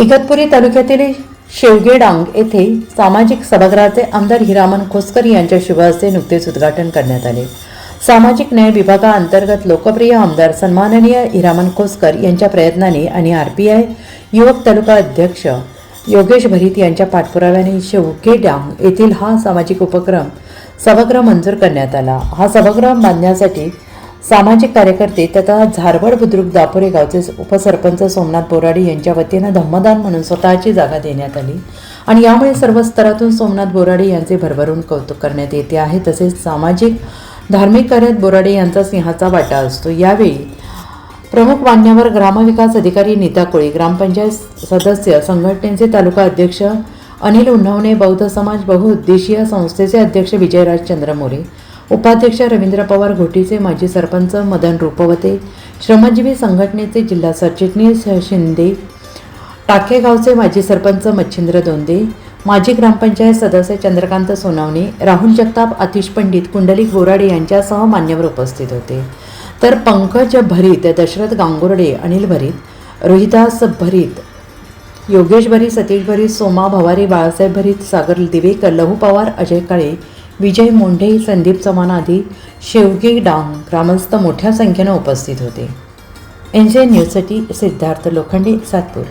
इगतपुरी तालुक्यातील शेवगेडांग येथे सामाजिक सभागृहाचे आमदार हिरामन खोसकर यांच्या शुभ नुकतेच उद्घाटन करण्यात आले. सामाजिक न्याय विभागाअंतर्गत लोकप्रिय आमदार सन्माननीय हिरामन खोसकर यांच्या प्रयत्नाने आणि आर पी आय युवक तालुका अध्यक्ष योगेश भरीत यांच्या पाठपुराव्याने शेवगेडांग येथील हा सामाजिक उपक्रम सभागृह मंजूर करण्यात आला. हा सभागृह बांधण्यासाठी सामाजिक कार्यकर्ते तथा झारवड बुद्रुक दापोरे गावचे उपसरपंच सोमनाथ बोराडे यांच्या वतीनं धम्मदान म्हणून स्वतःची जागा देण्यात आली. आणि यामुळे सर्व स्तरातून सोमनाथ बोराडे यांचे भरभरून कौतुक करण्यात येते आहे. तसेच सामाजिक धार्मिक कार्यात बोराडे यांचा सिंहाचा वाटा असतो. यावेळी प्रमुख मान्यवर ग्रामविकास अधिकारी नीता कोळी ग्रामपंचायत सदस्य संघटनेचे तालुका अध्यक्ष अनिल उन्हवणे बौद्ध समाज बहुउद्देशीय संस्थेचे अध्यक्ष विजयराज चंद्रमोरे उपाध्यक्ष रवींद्र पवार घोटीचे माजी सरपंच मदन रूपवते श्रमजीवी संघटनेचे जिल्हा सरचिटणीस शिंदे टाकेगावचे माजी सरपंच मच्छिंद्र दोंदे माजी ग्रामपंचायत सदस्य चंद्रकांत सोनावणे राहुल जगताप आतिश पंडित कुंडलिक बोराडे यांच्यासह मान्यवर उपस्थित होते. तर पंकज भरीत दशरथ गांगुर्डे अनिल भरीत रोहिदास भरीत योगेश भरीत सतीश भरीत सोमा भवारी बाळासाहेब भरीत सागर दिवेकर लहू पवार अजय काळे विजय मोंढे संदीप चव्हाण आदी शेवगे डांग ग्रामस्थ मोठ्या संख्येनं उपस्थित होते. एन जे न्यूजसाठी सिद्धार्थ लोखंडे सातपूर.